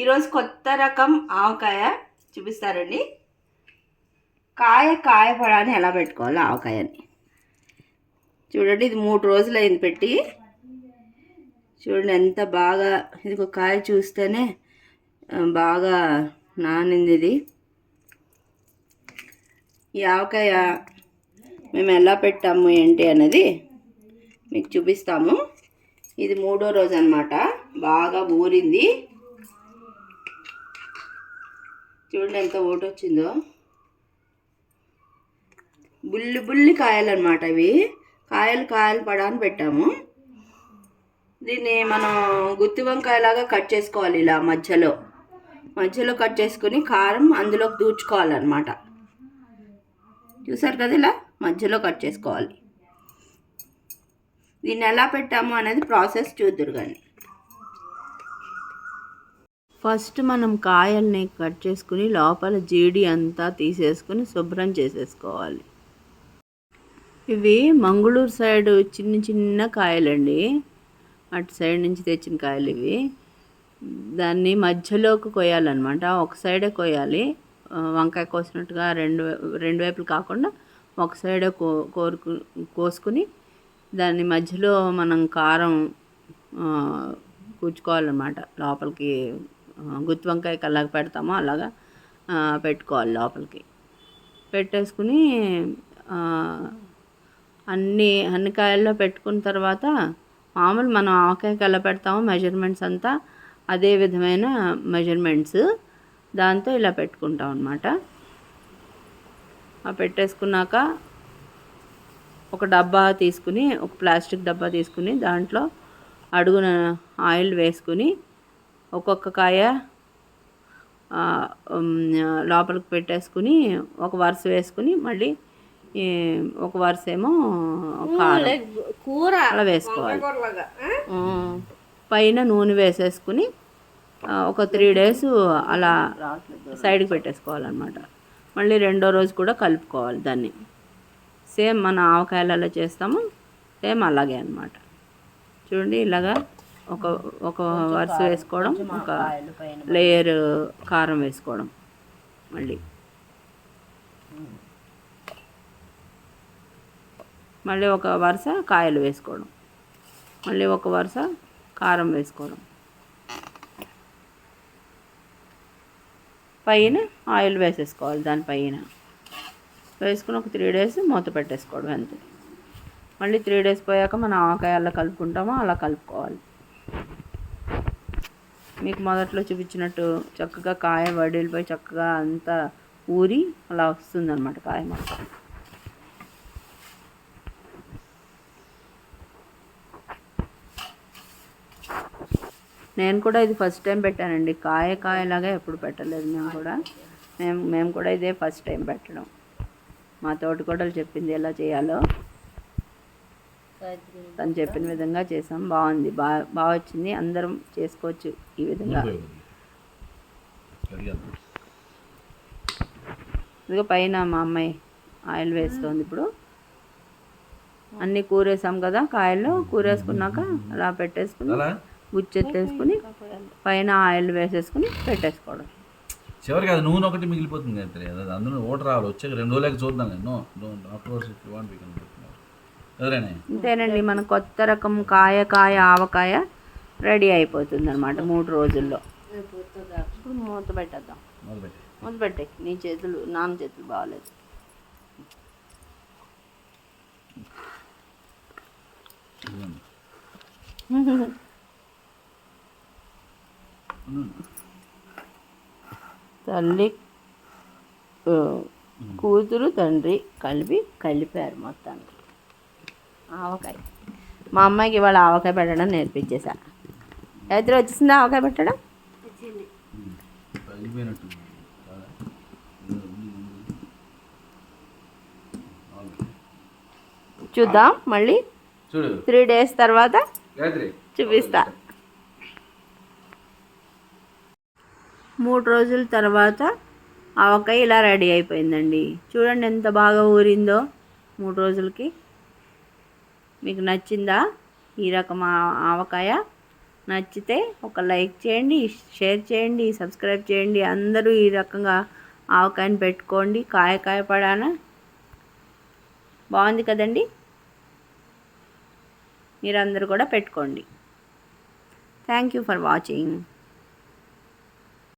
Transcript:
ఈరోజు కొత్త రకం ఆవకాయ చూపిస్తారండి. కాయ కాయపడాన్ని ఎలా పెట్టుకోవాలి ఆవకాయని. చూడండి ఇది మూడు రోజులు అయింది పెట్టి. చూడండి ఎంత బాగా ఇది ఒక కాయ చూస్తేనే బాగా నానింది ఇది. ఈ ఆవకాయ మేము ఎలా పెట్టాము ఏంటి అనేది మీకు చూపిస్తాము. ఇది మూడో రోజు అనమాట బాగా ఊరింది. చూడండి ఎంత ఓటు వచ్చిందో. బుల్లి బుల్లి కాయలు అనమాట ఇవి. కాయలు కాయలు పడాని పెట్టాము. దీన్ని మనం గుత్తి వంకాయలాగా కట్ చేసుకోవాలి ఇలా మధ్యలో. మధ్యలో కట్ చేసుకుని కారం అందులోకి దూచుకోవాలన్నమాట. చూసారు కదా ఇలా మధ్యలో కట్ చేసుకోవాలి. దీన్ని ఎలా పెట్టాము అనేది ప్రాసెస్ చూద్దురు కానీ. ఫస్ట్ మనం కాయల్ని కట్ చేసుకుని లోపల జీడి అంతా తీసేసుకుని శుభ్రం చేసేసుకోవాలి. ఇవి మంగళూరు సైడ్ చిన్న చిన్న కాయలండి. అటు సైడ్ నుంచి తెచ్చిన కాయలు ఇవి. దాన్ని మధ్యలోకి కొయ్యాలన్నమాట. ఒక సైడే కొయ్యాలి. వంకాయ కోసినట్టుగా రెండు రెండు వైపులు కాకుండా ఒక సైడే కో కోరుకు కోసుకుని దాన్ని మధ్యలో మనం కారం కూర్చుకోవాలన్నమాట. లోపలికి గుత్తి వంకాయకి అలాగ పెడతామో అలాగా పెట్టుకోవాలి లోపలికి. పెట్టేసుకుని అన్ని అన్ని కాయల్లో పెట్టుకున్న తర్వాత మామూలు మనం ఆవకాయకి ఎలా పెడతామో మెజర్మెంట్స్ అంతా అదే విధమైన మెజర్మెంట్స్ దాంతో ఇలా పెట్టుకుంటాం అనమాట ఆ పెట్టేసుకున్నాక ఒక డబ్బా తీసుకుని ఒక ప్లాస్టిక్ డబ్బా తీసుకుని దాంట్లో అడుగున ఆయిల్ వేసుకుని ఒక్కొక్క కాయ లోపలికి పెట్టేసుకుని ఒక వరుస వేసుకుని మళ్ళీ ఒక వరుస ఏమో కారం. అలా వేసుకోవాలి. పైన నూనె వేసేసుకుని ఒక త్రీ డేస్ అలా సైడ్కి పెట్టేసుకోవాలన్నమాట. మళ్ళీ రెండో రోజు కూడా కలుపుకోవాలి దాన్ని. సేమ్ మన ఆవకాయలు ఎలా చేస్తామో సేమ్ అలాగే అన్నమాట. చూడండి ఇలాగా ఒక ఒక వరుస వేసుకోవడం ఒక లేయర్ కారం వేసుకోవడం మళ్ళీ. మళ్ళీ ఒక వరుస కాయలు వేసుకోవడం మళ్ళీ ఒక వరుస కారం వేసుకోవడం. పైన ఆయిల్ వేసేసుకోవాలి దానిపైన వేసుకుని ఒక త్రీ డేస్ మూత పెట్టేసుకోవడం అంతే. మళ్ళీ త్రీ డేస్ పోయాక మనం ఆవకాయ అలా కలుపుకుంటామో అలా కలుపుకోవాలి. మీకు మొదట్లో చూపించినట్టు చక్కగా కాయ వడిలిపోయి చక్కగా అంతా ఊరి అలా వస్తుందన్నమాట కాయ మొత్తం. నేను కూడా ఇది ఫస్ట్ టైం పెట్టానండి. కాయ కాయలాగా ఎప్పుడు పెట్టలేదు మేము కూడా. మేము మేము కూడా ఇదే ఫస్ట్ టైం పెట్టడం. మా తోటికోడలు చెప్పింది ఎలా చేయాలో. తను చెప్పిన విధంగా చేసాం బాగుంది. బాగా బాగా వచ్చింది. అందరం చేసుకోవచ్చు ఈ విధంగా. ఇదిగో పైన మా అమ్మాయి ఆయిల్ వేస్తోంది ఇప్పుడు. అన్నీ కూరేసాం కదా కాయలు కూరేసుకున్నాక అలా పెట్టేసుకుని గుచ్చెత్తేసుకుని పైన ఆయిల్ వేసేసుకుని పెట్టేసుకోవడం. చివరికి అది నూనె ఒకటి మిగిలిపోతుంది అది అందులో ఓటర్ రావాలి. వచ్చాక రెండు రోజులకి చూద్దాం నేను. వాంట్ అంతేనండి మన కొత్త రకం కాయ కాయ ఆవకాయ రెడీ అయిపోతుంది అనమాట మూడు రోజుల్లో. ఇప్పుడు మూత పెట్టేద్దాం. మూత పెట్టే. నీ చేతులు నాన్న చేతులు బాగాలేదు. తల్లి కూతురు తండ్రి కలిపి కలిపారు మొత్తానికి. ఆవకాయ. మా అమ్మాయికి ఇవాళ ఆవకాయ పెట్టడం నేర్పించేసా. ఎదురు వచ్చేసిందా ఆవకాయ పెట్టడం? చూద్దాం మళ్ళీ. త్రీ డేస్ తర్వాత చూపిస్తా. మూడు రోజుల తర్వాత ఆవకాయ ఇలా రెడీ అయిపోయిందండి. చూడండి ఎంత బాగా ఊరిందో మూడు రోజులకి. మీకు నచ్చిందా ఈ రకం ఆవకాయ నచ్చితే ఒక లైక్ చేయండి షేర్ చేయండి సబ్స్క్రైబ్ చేయండి. అందరూ ఈ రకంగా ఆవకాయని పెట్టుకోండి. కాయ కాయ పడాన? బాగుంది కదండి? మీరందరూ కూడా పెట్టుకోండి. Thank you for watching